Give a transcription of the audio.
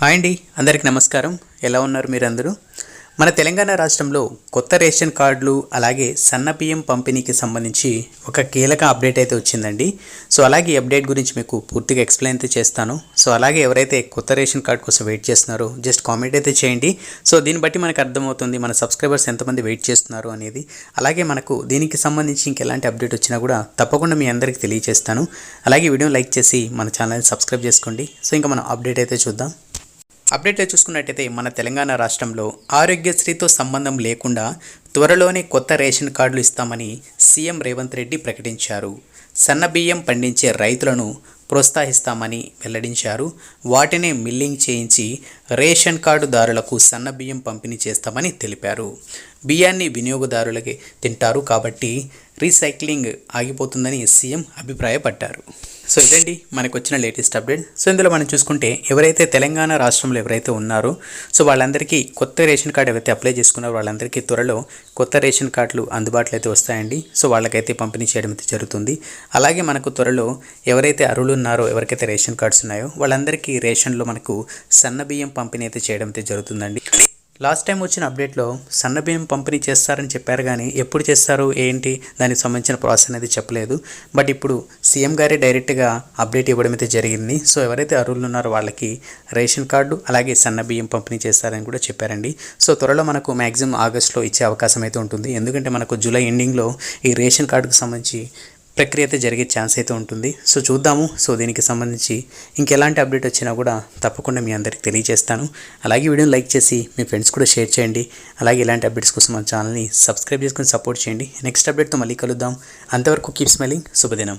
Hi అండి అందరికీ నమస్కారం. ఎలా ఉన్నారు మీరందరూ? మన తెలంగాణ రాష్ట్రంలో కొత్త రేషన్ కార్డులు అలాగే సన్న బియ్యం పంపిణీకి సంబంధించి ఒక కీలక అప్డేట్ అయితే వచ్చిందండి. సో అలాగే ఈ అప్డేట్ గురించి మీకు పూర్తిగా ఎక్స్ప్లెయిన్ అయితే చేస్తాను. సో అలాగే ఎవరైతే కొత్త రేషన్ కార్డు కోసం వెయిట్ చేస్తున్నారో జస్ట్ కామెంట్ అయితే చేయండి. సో దీన్ని బట్టి మనకు అర్థమవుతుంది మన సబ్స్క్రైబర్స్ ఎంతమంది వెయిట్ చేస్తున్నారు అనేది. అలాగే మనకు దీనికి సంబంధించి ఇంకెలాంటి అప్డేట్ వచ్చినా కూడా తప్పకుండా మీ అందరికీ తెలియజేస్తాను అలాగే వీడియో లైక్ చేసి మన ఛానల్ని సబ్స్క్రైబ్ చేసుకోండి. సో ఇంకా మనం అప్డేట్ అయితే చూద్దాం. అప్డేట్లో చూసుకున్నట్టయితే మన తెలంగాణ రాష్ట్రంలో ఆరోగ్యశ్రీతో సంబంధం లేకుండా త్వరలోనే కొత్త రేషన్ కార్డులు ఇస్తామని సీఎం రేవంత్ రెడ్డి ప్రకటించారు. సన్న బియ్యం పండించే రైతులను ప్రోత్సహిస్తామని వెల్లడించారు. వాటినే మిల్లింగ్ చేయించి రేషన్ కార్డుదారులకు సన్న బియ్యం పంపిణీ చేస్తామని తెలిపారు. బియ్యాన్ని వినియోగదారులకి తింటారు కాబట్టి రీసైక్లింగ్ ఆగిపోతుందని సీఎం అభిప్రాయపడ్డారు. సో ఇదండి మనకు వచ్చిన లేటెస్ట్ అప్డేట్. సో ఇందులో మనం చూసుకుంటే ఎవరైతే తెలంగాణ రాష్ట్రంలో ఎవరైతే ఉన్నారో సో వాళ్ళందరికీ కొత్త రేషన్ కార్డు ఎవరైతే అప్లై చేసుకున్నారో వాళ్ళందరికీ త్వరలో కొత్త రేషన్ కార్డులు అందుబాటులో అయితే వస్తాయండి. సో వాళ్ళకైతే పంపిణీ చేయడం అయితే జరుగుతుంది. అలాగే మనకు త్వరలో ఎవరైతే అరువులు ఉన్నారో ఎవరికైతే రేషన్ కార్డ్స్ ఉన్నాయో వాళ్ళందరికీ రేషన్లో మనకు సన్న బియ్యం పంపిణీ అయితే చేయడం అయితే జరుగుతుందండి. లాస్ట్ టైం వచ్చిన అప్డేట్లో సన్న బియ్యం పంపిణీ చేస్తారని చెప్పారు కానీ ఎప్పుడు చేస్తారు ఏంటి దానికి సంబంధించిన ప్రాసెస్ అనేది చెప్పలేదు. బట్ ఇప్పుడు సీఎం గారే డైరెక్ట్గా అప్డేట్ ఇవ్వడం అయితే జరిగింది. సో ఎవరైతే అర్హులు ఉన్నారో వాళ్ళకి రేషన్ కార్డు అలాగే సన్న బియ్యం పంపిణీ చేస్తారని కూడా చెప్పారండి. సో త్వరలో మనకు మ్యాక్సిమం ఆగస్ట్లో ఇచ్చే అవకాశం అయితే ఉంటుంది. ఎందుకంటే మనకు జూలై ఎండింగ్లో ఈ రేషన్ కార్డుకు సంబంధించి ప్రక్రియ అయితే జరిగే ఛాన్స్ అయితే ఉంటుంది. సో చూద్దాము. సో దీనికి సంబంధించి ఇంకెలాంటి అప్డేట్ వచ్చినా కూడా తప్పకుండా మీ అందరికి తెలియజేస్తాను. అలాగే వీడియోని లైక్ చేసి మీ ఫ్రెండ్స్ కూడా షేర్ చేయండి. అలాగే ఇలాంటి అప్డేట్స్ కోసం మన ఛానల్ని సబ్స్క్రైబ్ చేసుకొని సపోర్ట్ చేయండి. నెక్స్ట్ అప్డేట్తో మళ్ళీ కలుద్దాం. అంతవరకు కీప్ స్మైలింగ్ శుభదినం.